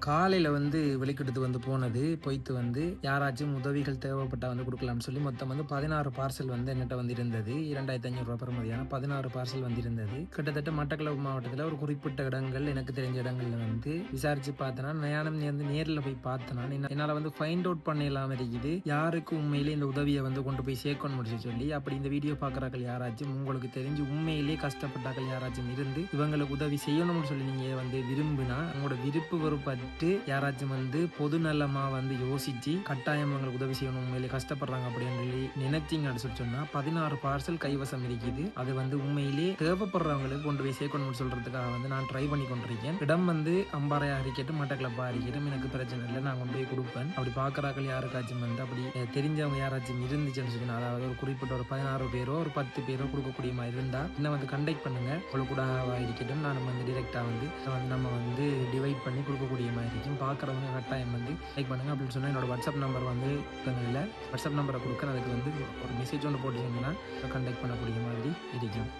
காலையில் வந்து வெளிக்கிட்டு வந்து போனது போய்த்து வந்து யாராச்சும் உதவிகள் தேவைப்பட்டால் வந்து கொடுக்கலாம்னு சொல்லி மொத்தம் வந்து பதினாறு பார்சல் வந்து என்கிட்ட வந்து இருந்தது இரண்டாயிரத்தி ஐநூறுரூவா பெறுமதியான பதினாறு பார்சல் வந்து இருந்தது கிட்டத்தட்ட மட்டக்களப்பு மாவட்டத்தில் ஒரு குறிப்பிட்ட இடங்கள் எனக்கு தெரிஞ்ச இடங்கள்ல வந்து விசாரிச்சு பார்த்தனா நயானம் வந்து நேரில் போய் பார்த்தனா என்ன- வந்து ஃபைண்ட் அவுட் பண்ண இருக்குது. யாருக்கு உண்மையிலே இந்த உதவியை வந்து கொண்டு போய் சேர்க்கணும் முடிச்சு சொல்லி அப்படி இந்த வீடியோ பார்க்குறாக்கள் யாராச்சும் உங்களுக்கு தெரிஞ்சு உண்மையிலே கஷ்டப்பட்டாக்கள் யாராச்சும் இருந்து இவங்களுக்கு உதவி செய்யணும்னு சொல்லி நீங்கள் வந்து விரும்பினா உங்களோட விருப்பு வெறுப்பட்டு யாராச்சும் வந்து பொது நலமா வந்து யோசிச்சு கட்டாயம் அவங்களுக்கு உதவி செய்யணும் உண்மையிலே கஷ்டப்படுறாங்க அப்படின்னு சொல்லி நினைச்சீங்கன்னு சொல்லி சொன்னா பதினாறு பார்சல் கைவசம் இருக்குது. அது வந்து உண்மையிலே தேவைப்படுறவங்களுக்கு கொண்டு போய் சேர்க்கணும்னு சொல்றதுக்காக வந்து நான் ட்ரை பண்ணி கொண்டிருக்கேன். இடம் வந்து அம்பாறையா இருக்கட்டும் மட்டக்கிளப்பா இருக்கட்டும் எனக்கு பிரச்சனை இல்லை நான் கொண்டு போய் கொடுப்பேன். அப்படி பாக்குறாக்கள் யாருக்காச்சும் வந்து அப்படி தெரிஞ்சவங்க யாராச்சும் இருந்துச்சுன்னு சொல்லி அதாவது ஒரு குறிப்பிட்ட ஒரு பதினாறு பேரோ ஒரு பத்து பேரோ கொடுக்கக்கூடிய மாதிரி இருந்தா இன்னும் வந்து கண்டெக்ட் பண்ணுங்க. உங்களுக்கு கூட இருக்கட்டும் நான் வந்து டிரெக்டாக வந்து வந்து நம்ம வந்து டிவைட் பண்ணி கொடுக்கக்கூடிய மாதிரி இருக்கும். பார்க்குறவங்க கட்டாயம் வந்து லைக் பண்ணுங்க அப்படின்னு சொன்னால் என்னோடய வாட்ஸ்அப் நம்பர் வந்து இல்லை. வாட்ஸ்அப் நம்பரை கொடுக்க அதுக்கு வந்து ஒரு மெசேஜ் ஒன்று போட்டுச்சிங்கன்னா கண்டெக்ட் பண்ணக்கூடிய மாதிரி இருக்கும்.